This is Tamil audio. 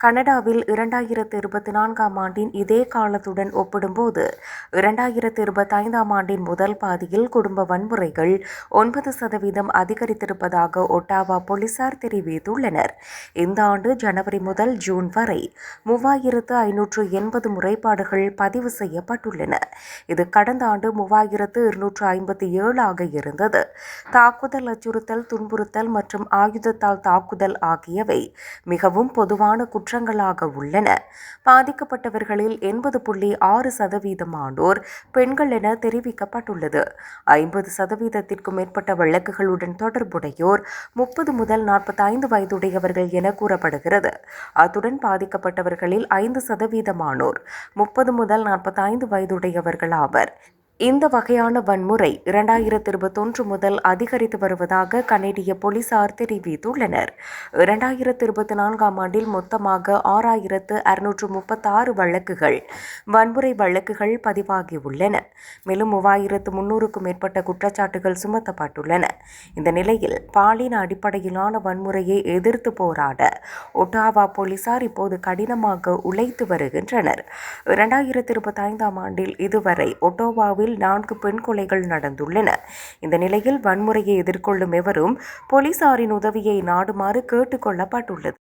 கனடாவில் இரண்டாயிரத்து இருபத்தி நான்காம் ஆண்டின் இதே காலத்துடன் ஒப்பிடும்போது இரண்டாயிரத்து இருபத்தைந்தாம் ஆண்டின் முதல் பாதியில் குடும்ப வன்முறைகள் ஒன்பது சதவீதம் அதிகரித்திருப்பதாக ஒட்டாவா போலீசார் தெரிவித்துள்ளனர். இந்த ஆண்டு ஜனவரி முதல் ஜூன் வரை மூவாயிரத்து ஐநூற்று எண்பது முறைப்பாடுகள் பதிவு செய்யப்பட்டுள்ளன. இது கடந்த ஆண்டு மூவாயிரத்து இருநூற்று ஐம்பத்தி ஏழாக இருந்தது. தாக்குதல் அச்சுறுத்தல் துன்புறுத்தல் மற்றும் ஆயுதத்தால் தாக்குதல் ஆகியவை மிகவும் பொதுவான குற்றங்களாக உள்ளன. பாதிக்கப்பட்டவர்களில் எண்பது புள்ளி ஆறு சதவீதமானோர் பெண்கள் என தெரிவிக்கப்பட்டுள்ளது. ஐம்பது சதவீதத்திற்கும் மேற்பட்ட வழக்குகளுடன் தொடர்புடையோர் முப்பது முதல் நாற்பத்தைந்து வயதுடையவர்கள் என கூறப்படுகிறது. அத்துடன் பாதிக்கப்பட்டவர்களில் ஐந்து சதவீதமானோர் முப்பது முதல் நாற்பத்தைந்து வயதுடையவர்கள் ஆவர். இந்த வகையான வன்முறை இரண்டாயிரத்தி இருபத்தொன்று முதல் அதிகரித்து வருவதாக கனேடிய போலீசார் தெரிவித்துள்ளனர். இரண்டாயிரத்தி இருபத்தி நான்காம் ஆண்டில் மொத்தமாக ஆறாயிரத்து அறுநூற்று முப்பத்தாறு வழக்குகள் வன்முறை வழக்குகள் பதிவாகியுள்ளன. மேலும் மூவாயிரத்து முன்னூறுக்கும் மேற்பட்ட குற்றச்சாட்டுகள் சுமத்தப்பட்டுள்ளன. இந்த நிலையில் பாலின அடிப்படையிலான வன்முறையை எதிர்த்து போராட ஒட்டாவா போலீசார் இப்போது கடினமாக உழைத்து வருகின்றனர். ரெண்டாயிரத்து இருபத்தி ஐந்தாம் ஆண்டில் இதுவரை ஒட்டோவாவில் நான்கு பெண் கொலைகள் நடந்துள்ளன. இந்த நிலையில் வன்முறையை எதிர்கொள்ளும் எவரும் போலீசாரின் உதவியை நாடுமாறு கேட்டுக்கொள்ளப்பட்டுள்ளது